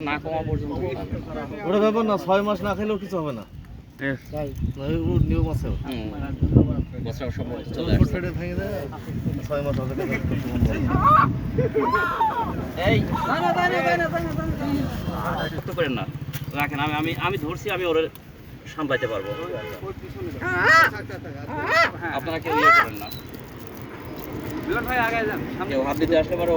না কমা পর্যন্ত ওটা ব্যাপার না ছয় মাস না খেলেও কিছু হবে না নিয়ম আছে ছয় মাস হবে না, এই করেন না রাখেন আমি আমি আমি ধরছি আমি ওরে সামলাইতে পারব আপনারা কেউ ইয়ে করেন না কেউ হাত দিতে আসলে পারো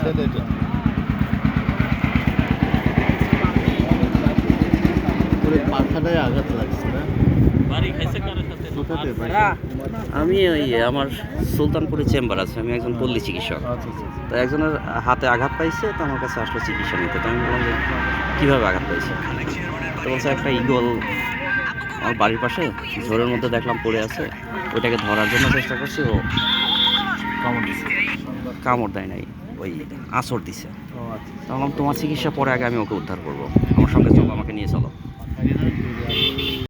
ছেলেটা ওর পাখাটায় আঘাত লাগছে না? আমি ওই আমার সুলতানপুরে চেম্বার আছে আমি একজন পল্লী চিকিৎসক। আচ্ছা আচ্ছা তো একজনের হাতে আঘাত পাইছে তো আমার কাছে আসলো চিকিৎসা নিতে। তো আমি বললাম যে কীভাবে আঘাত পাইছে? তো বলছে একটা ইগল আমার বাড়ির পাশে ঝোরের মধ্যে দেখলাম পড়ে আছে। ওইটাকে ধরার জন্য চেষ্টা করছি ও কেমন দিচ্ছে কামড় দেয় নাই। ওই আঁচড় দিছে। তখন আচ্ছা। বললাম তোমার চিকিৎসা পরে আগে আমি ওকে উদ্ধার করব। আমার সঙ্গে চলো আমাকে নিয়ে চলো